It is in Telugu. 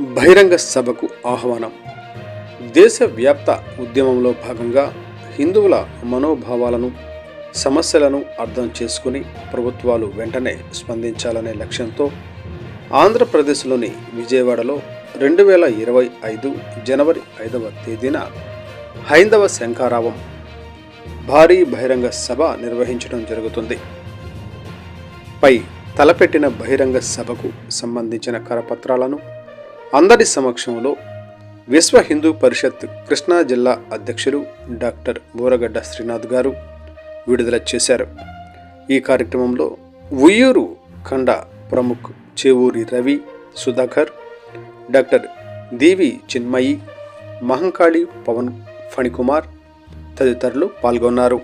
బహిరంగ సభకు ఆహ్వానం. దేశవ్యాప్త ఉద్యమంలో భాగంగా హిందువుల మనోభావాలను సమస్యలను అర్థం చేసుకుని ప్రభుత్వాలు వెంటనే స్పందించాలనే లక్ష్యంతో ఆంధ్రప్రదేశ్లోని విజయవాడలో రెండు వేల ఇరవై ఐదు జనవరి ఐదవ తేదీన హైందవ శంఖారావం భారీ బహిరంగ సభ నిర్వహించడం జరుగుతుంది. పై తలపెట్టిన బహిరంగ సభకు సంబంధించిన కరపత్రాలను అందరి సమక్షంలో విశ్వ హిందూ పరిషత్ కృష్ణా జిల్లా అధ్యక్షులు డాక్టర్ బోరగడ్డ శ్రీనాథ్ గారు విడుదల చేశారు. ఈ కార్యక్రమంలో ఉయ్యూరు ఖండ ప్రముఖ్ చేవూరి రవి సుధాకర్ డాక్టర్ దేవి చిన్మయి మహంకాళి పవన్ ఫణికుమార్ తదితరులు పాల్గొన్నారు.